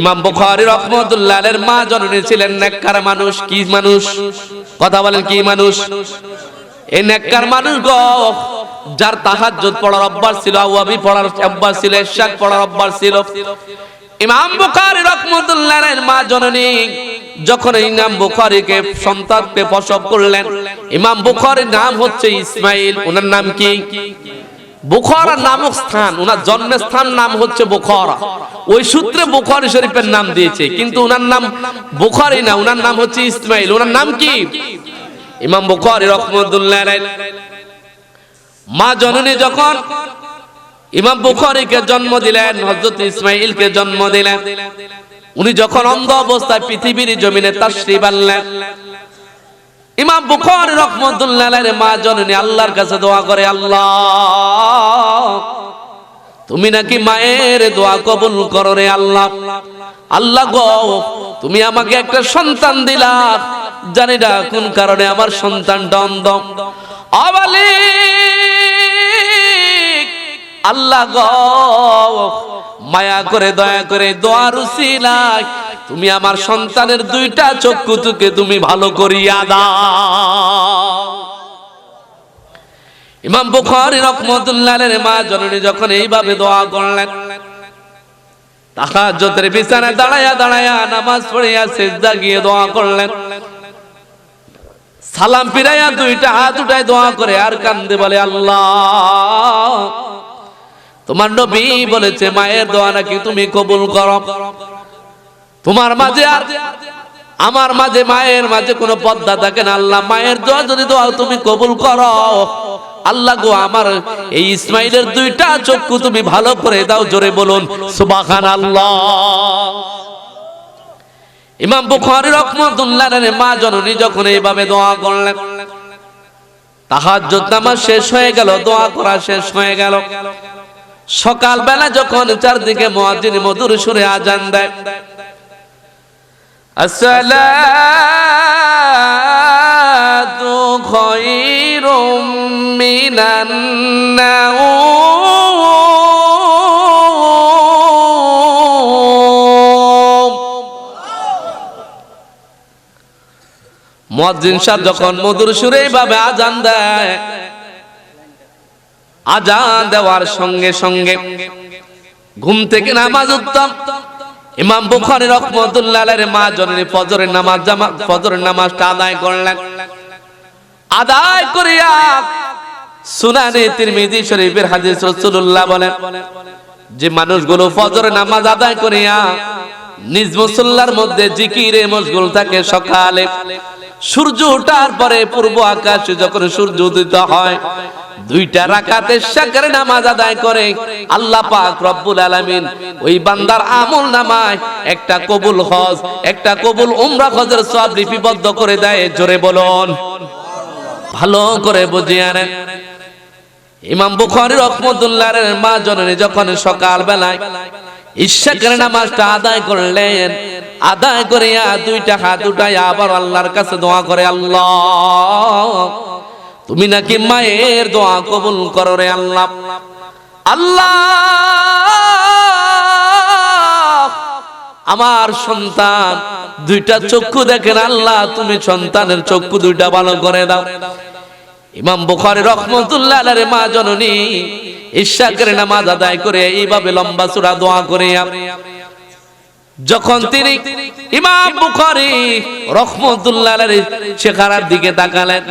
ইমাম বুখারী রহমতুল্লাহের মা জননী ছিলেন নেককার মানুষ, কি মানুষ? কথা বলেন, কি মানুষ? এই নেককার মানুষ গো, যার তাহাজ্জুদ পড়ার অভ্যাস ছিল, আওয়াবি পড়ার অভ্যাস ছিল ইশাক পড়ার অভ্যাস ছিল। ইমাম বুখারী রহমতুল্লাহ এর মা জননী যখন ইমাম বুখারীকে সন্তানকে প্রসব করলেন, ইমাম বুখারীর নাম হচ্ছে ইসমাইল, ওনার নাম কি? বুখারা নামক স্থান ওনার জন্মের স্থান নাম হচ্ছে বুখারা। ওই সূত্রে বুখারি শরীফের নাম দিয়েছে, কিন্তু ওনার নাম বুখারি না ওনার নাম হচ্ছে ইসমাইল। ওনার নাম কি? ইমাম বুখারি রহমতুল্লাহ মা জননী যখন ইমাম বুখারীকে জন্ম দিলেন, হযরত ইসমাইলকে জন্ম দিলেন, উনি যখন অন্ধ অবস্থায় পৃথিবীর জমিনে তাশরীফ আনলেন ইমাম বুখারী রহমাতুল্লাহ মা জননী আল্লাহর কাছে দোয়া করে, আল্লাহ, তুমি নাকি মায়ের দোয়া কবুল করো রে আল্লাহ? আল্লাহ গো, তুমি আমাকে একটা সন্তান দিলা। জানি না কোন কারণে আমার সন্তানটা অন্ধ। অবালিক, আল্লাহ গো, মায়া করে, দয়া করে দোয়ার উসিলায় তুমি আমার সন্তানের দুইটা চক্ষু তুকে তুমি ভালো করিয়া দাও। ইমাম বুখারী রহমাতুল্লাহের মা জননী যখন এইভাবে দোয়া করলেন, তাহাজ্জুদের বিছানায় দাঁড়ায়া দাঁড়ায়া নামাজ পড়িয়া সিজদা গিয়ে দোয়া করলেন। সালাম ফিরাইয়া দুইটা হাত উঠায় দোয়া করে আর কান্দে বলে, আল্লাহ, তোমার নবী বলেছে মায়ের দোয়া নাকি তুমি কবুল করো? তোমার মাঝে আর আমার মাঝে, মায়ের মাঝে কোনো পদ্মা থাকে না। আল্লাহ, মায়ের দোয়া যদি দোয়া তুমি কবুল করো, আল্লাহ গো, আমার এই ইসমাইলের দুইটা চক্ষু তুমি ভালো করে দাও, জোরে বলুন সুবাহান আল্লাহ ইমাম বুখারী রহমাতুল্লাহের মা জননী যখন এইভাবে দোয়া করলেন, তাহাজ্জুদ নামাজ শেষ হয়ে গেল, দোয়া করা শেষ হয়ে গেল। সকালবেলা যখন চারদিকে মুয়াজ্জিন মধুর সুরে আজান দেয় আসসালাতু খায়রুম মিনান নাওম মুয়াজ্জিন যখন মধুর সুরে এইভাবে আজান দেয়, আজান দেওয়ার সঙ্গে সঙ্গে ঘুম থেকে নামাজ উত্তম। ইমাম বুখারী রহমাতুল্লাহ আলাইহির মা জননী ফজরের নামাজ জামা ফজরের নামাজটা আদায় করলেন। আদায় করিয়া সুনানে তিরমিজি শরীফের হাদিস রাসূলুল্লাহ বলেন, যে মানুষগুলো ফজরের নামাজ আদায় করিয়া নিজ মুসল্লার মধ্যে জিকিরে মশগুল থাকে সকালে। সূর্য ওঠার পরে পূর্ব আকাশে যখন সূর্য উদিত হয়, দুইটা রাকাতে শাকরে নামাজ আদায় করে, আল্লাহ পাক রব্বুল আলামিন ওই বান্দার আমল নামায় একটা কবুল হজ, একটা কবুল উমরা হজের সব লিপিবদ্ধ করে দেয়, জোরে বলুন। ভালো করে বুঝিয়ে ইমাম বুখারী রহমতুল্লাহর মা জননী যখন সকাল বেলায় ইশাকের নামাজটা আদায় করলেন আদায় করিয়া দুইটা হাত উঠায় আবার আল্লাহর কাছে দোয়া করে, আল্লাহ, তুমি নাকি মায়ের দোয়া কবুল করো রে আল্লাহ? আল্লাহ, আমার সন্তান, দুইটা চক্ষু দেখেন আল্লাহ, তুমি সন্তানের চক্ষু দুইটা ভালো করে দাও। ইমাম বুখারী রহমতুল্লাহ আলাইহির মা জননী ইশাকের নামাজ আদায় করে এইভাবে লম্বা সূরা দোয়া করে যখন তিনি ইমাম বুখারি রহমতুল্লাহ চেহারার দিকে তাকালেন।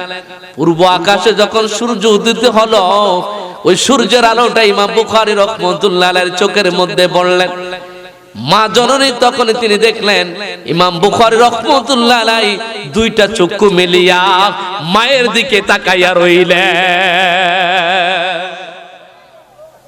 পূর্ব আকাশে যখন সূর্য উদিত হলো ওই সূর্যের আলোটা ইমাম বুখারি রহমতুল্লাহ চোখের মধ্যে পড়লেন। মা জননী তখন তিনি দেখলেন ইমাম বুখারি রহমতুল্লাহ দুইটা চক্ষু মিলিয়া মায়ের দিকে তাকাইয়া রইলেন।